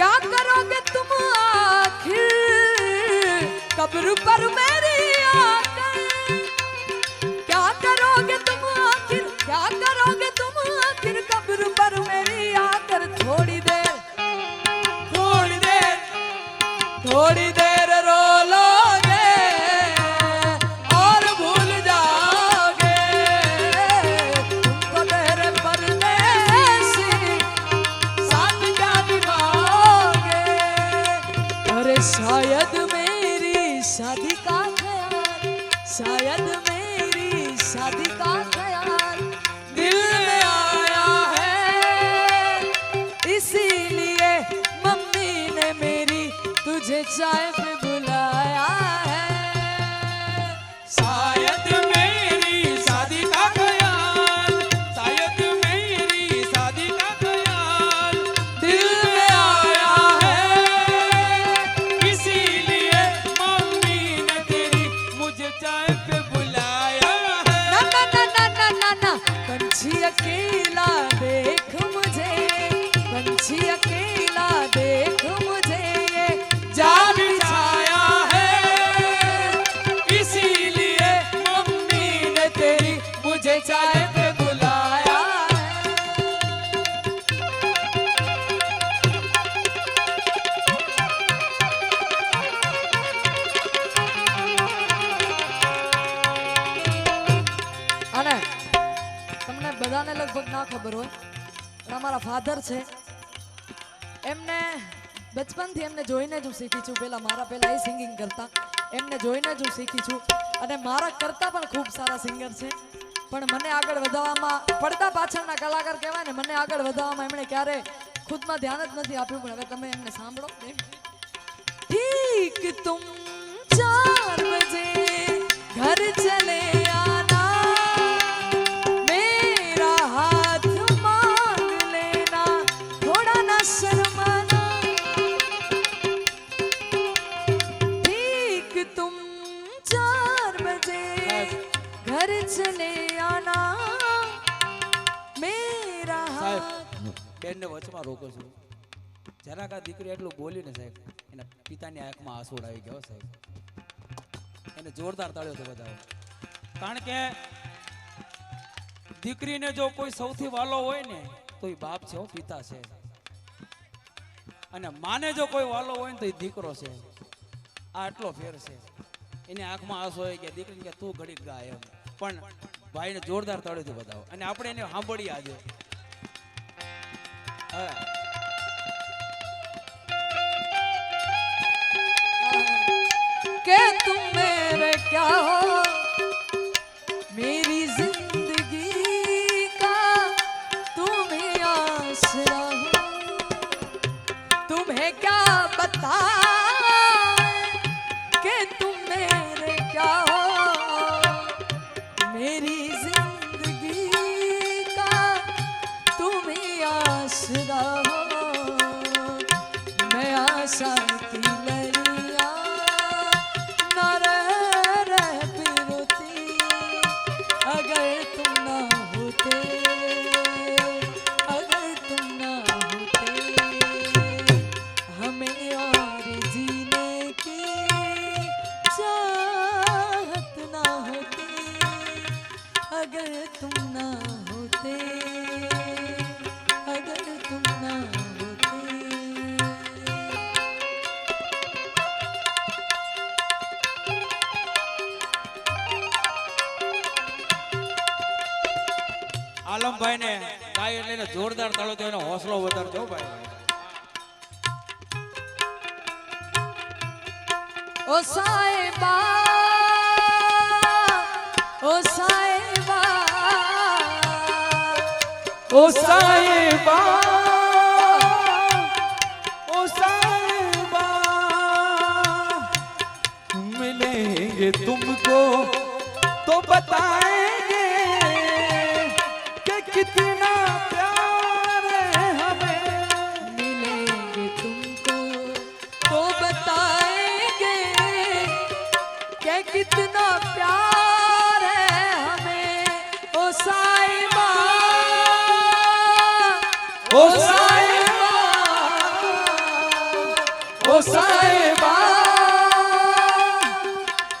क्या करोगे तुम आखिर कब्र पर मेरी आकर ખબર હોય. પણ અમારા ફાધર છે. એમને બચપનથી એમને જોઈને જ હું શીખી છું. પહેલાં મારા પહેલાં એ સિંગિંગ કરતા. એમને જોઈને જ હું શીખી છું. અને મારા કરતાં પણ ખૂબ સારા સિંગર છે. પણ મને આગળ વધારવામાં પડતા પાછળના કલાકાર કહેવાય ને, મને આગળ વધારવામાં એમણે ક્યારે ખુદમાં ધ્યાન જ નથી આપ્યું. પણ હવે તમે એમને સાંભળો. ઠીક તુમ ચાર બજે ઘર ચલે. બેનને વચમાં રોકો છું. જરાક આ દીકરી એટલું બોલી ને સાહેબ એના પિતાની આંખમાં આંસુ આવી ગયો સાહેબ. એને જોરદાર તાળ્યો હતો બધા. કારણ કે દીકરીને જો કોઈ સૌથી વાલો હોય ને, તો એ બાપ છે પિતા છે. અને માને જો કોઈ વાલો હોય ને, તો એ દીકરો છે. આ આટલો ફેર છે. એની આંખમાં આંસુ હોય ગયા. દીકરીને કે, તું ઘડીક ગા એમ. પણ ભાઈને જોરદાર તાળ્યો તો બતાવો અને આપણે એને સાંભળીએ આજે. 诶 સદા મેં આશા એને જોરદાર તાળો તો એનો હોસલો વધારજો ભાઈ. ઓ સાહેબા ઓ સાહેબા ઓ સાહેબા तुम સાહેબા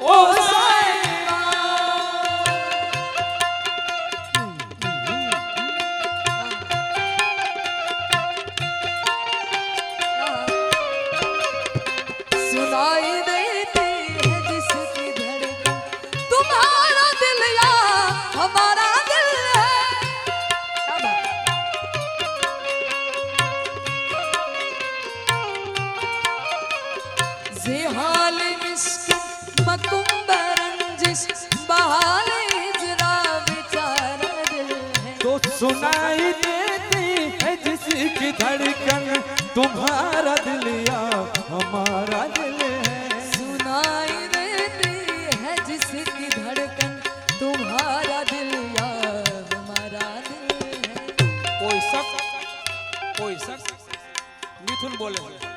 ઓ सुनाई देती है जिसकी धड़कन तुम्हारा दिल या हमारा दिल है। सुनाई देती है जिसकी धड़कन तुम्हारा दिल या हमारा दिल है। कोई शख्स कोई शख्स मिथुन बोले, बोले।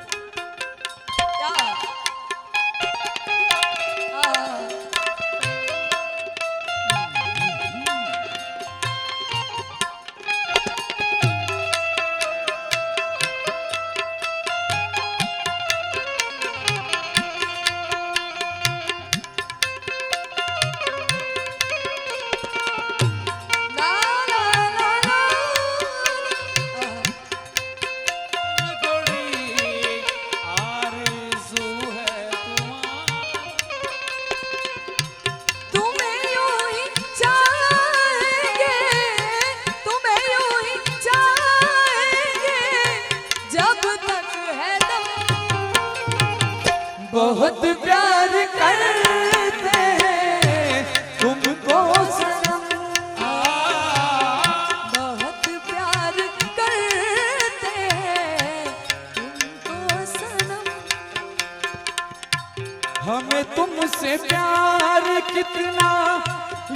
हमें तुमसे प्यार कितना,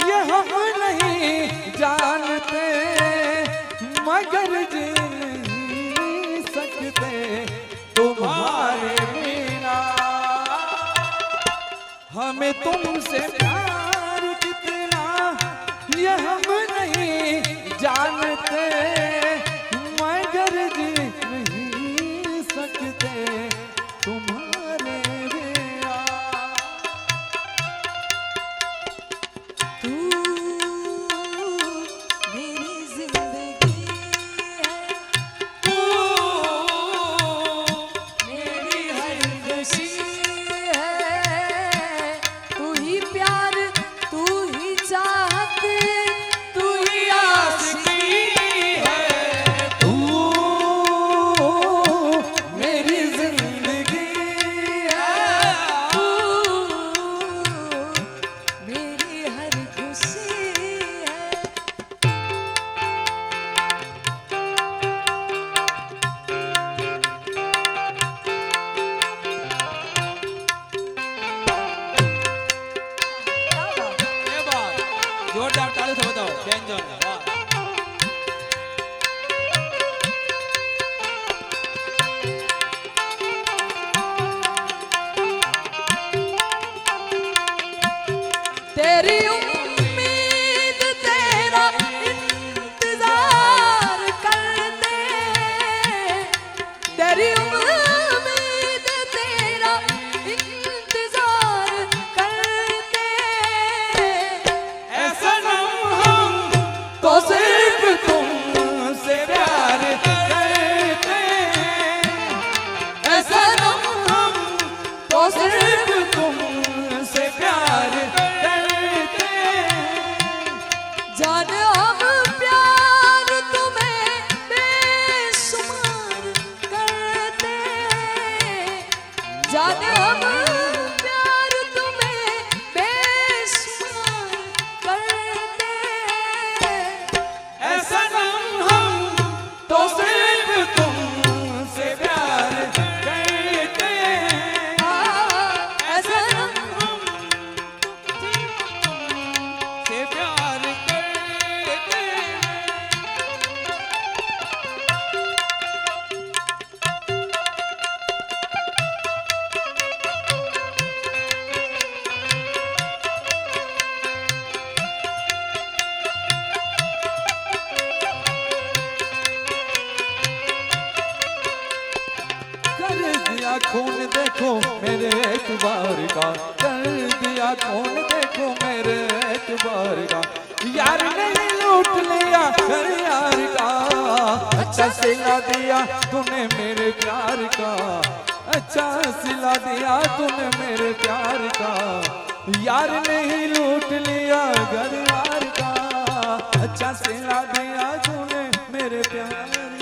ये हम नहीं जानते। मगर जी नहीं सकते, तुम्हारे बिना हमें तुमसे प्यार कितना, ये हम खून देखो मेरे एतबार का। कर दिया खून देखो मेरे एतबार का। यार ने लूट लिया घर यार का। अच्छा सिला दिया तूने मेरे प्यार का। अच्छा सिला दिया तूने मेरे प्यार का। यार ने ही लूट लिया घर यार का। अच्छा सिला दिया तूने मेरे प्यार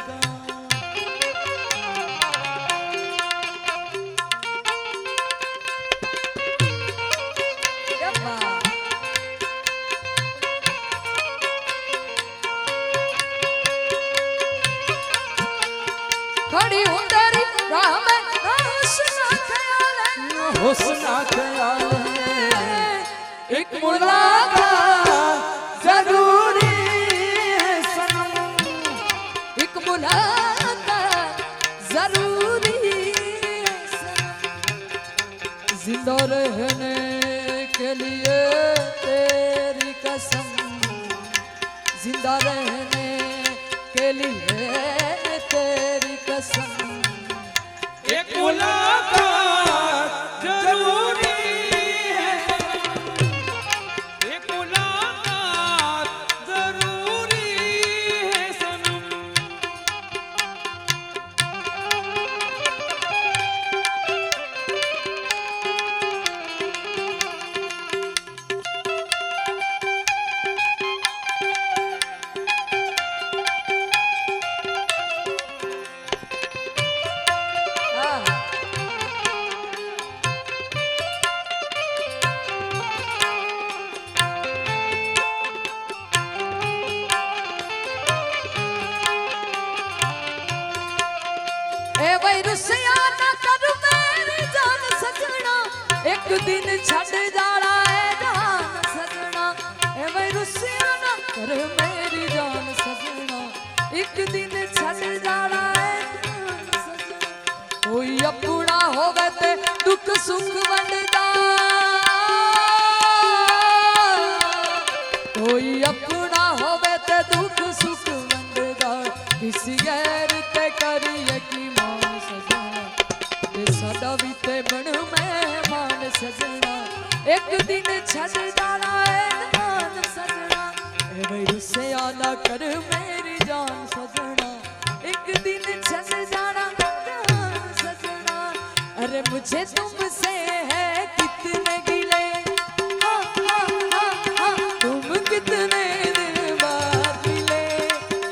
एक मुलाकात ज़रूरी है सनम। एक मुलाकात ज़रूरी है ज़िंदा रहने के लिए तेरी कसम। ज़िंदा रहने के लिए तेरी कसम। एक मुलाकात 这油。अपना होवे ते दुख सुख वंडदा। कोई अपना होवे ते दुख सुख वंडदा। किसी गैर ते करिए की मान सजना ते सदा भी ते बन में मान सजना। एक दिन छड़ जाना है मान सजना। ए भाई रुसे आना मुझे तुमसे है कितने गिले। हाँ, हाँ, हाँ, हाँ, तुम कितने दिन बाद मिले।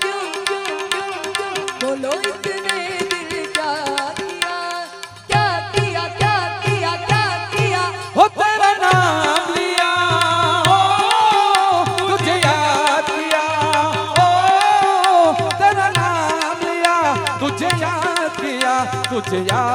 क्यों क्यों क्यों क्यों बोलो इतने दिन क्या किया? क्या किया क्या किया क्या किया? हो तेरा नाम लिया। ओ तुझे याद किया। ओ तेरा नाम लिया। तुझे याद किया तुझे याद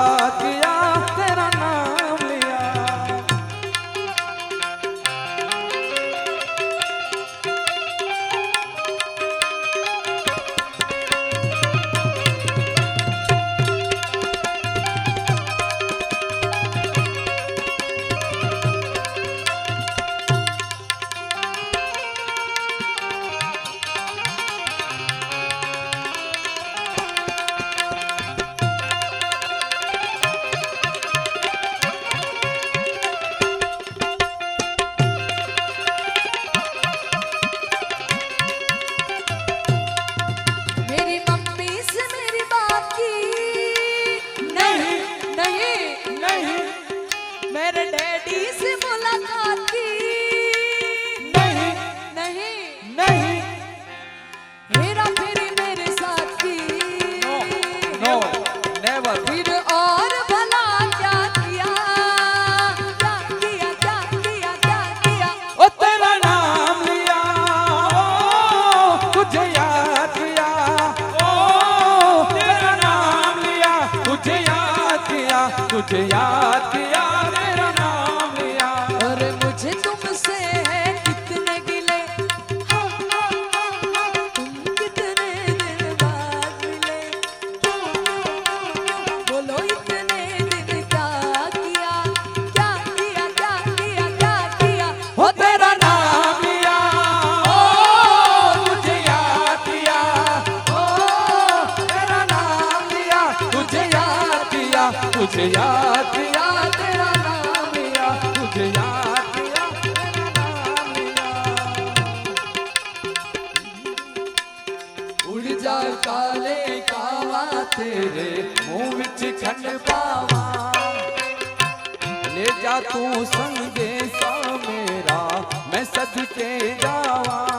तुझे याद तुझे याद किया तुझे याद किया तेरा नाम लिया तुझे याद किया तेरा नाम लिया उड़ जा काले कावा तेरे मुंह विच खंड पावा ले जा तू संदेशा मेरा मैं सदके जावा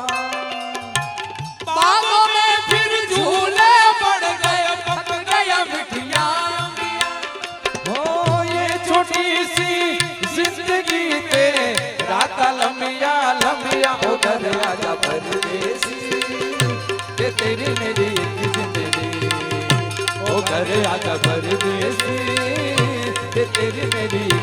ओ घर आजा परदेसी ते तेरी मेरी